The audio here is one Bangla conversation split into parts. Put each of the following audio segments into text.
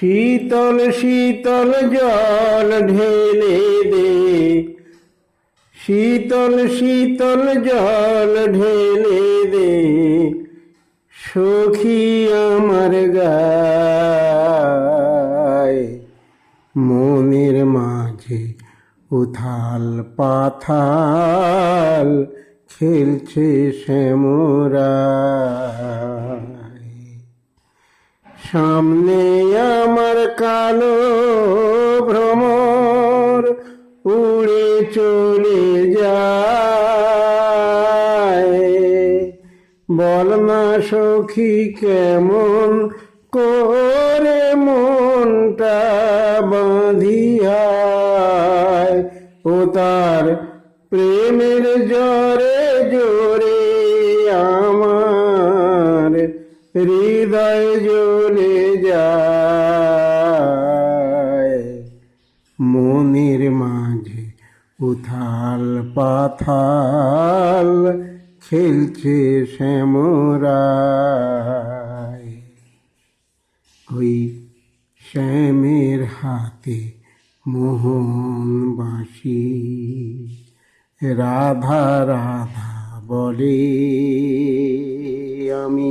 শীতল শীতল জল ঢেলে দে। শীতল শীতল জল ঢেলে দে। সখী আমার গায়, মনের মাঝে উথাল পাথাল, খেলছে শ্যামরায় সামনে আমার কালো ভ্রমর উড়ে চলে যায়। বল না সখী, কেমন করে মনটা বাঁধিয়ায় ও তার প্রেমের জরে জোরে আমার হৃদয় জ্বলে যায়। মনের মাঝে উথাল পাথাল খেলছে শ্যামরায়। ওই শ্যামের হাতে মোহন বাঁশি রাধা রাধা বলে, আমি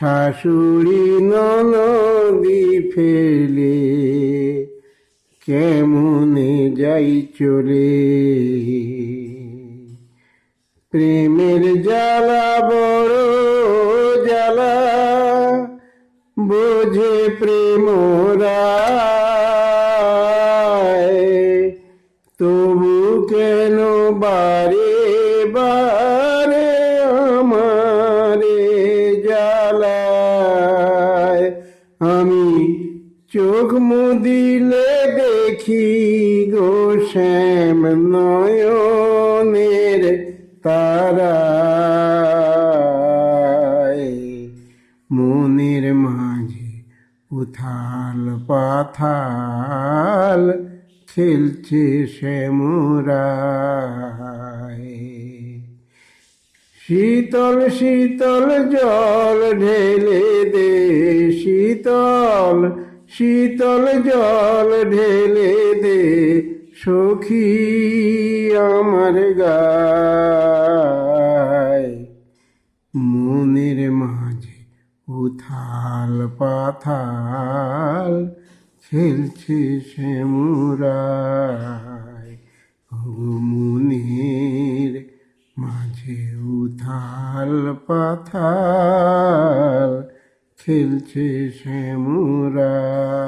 শাশুড়ি ননদি ফেলে কেমনে যাই চলে? প্রেমের জ্বালা, বড় জ্বালা, বোঝে প্রেমরায় তবু কেন বারে বারে আমি চোখ মুদিলে দেখি গো শ্যাম নয়নের তারা মনের মাঝে উথাল পাথাল খেলছে শ্যামরায় শীতল শীতল জল ঢেলে দে, শীতল শীতল জল ঢেলে দে, সখী আমার গায়। মনের মাঝে উথাল পাথাল খেলছে শ্যামরায় ও পাথাল খেলছে শ্যামরায়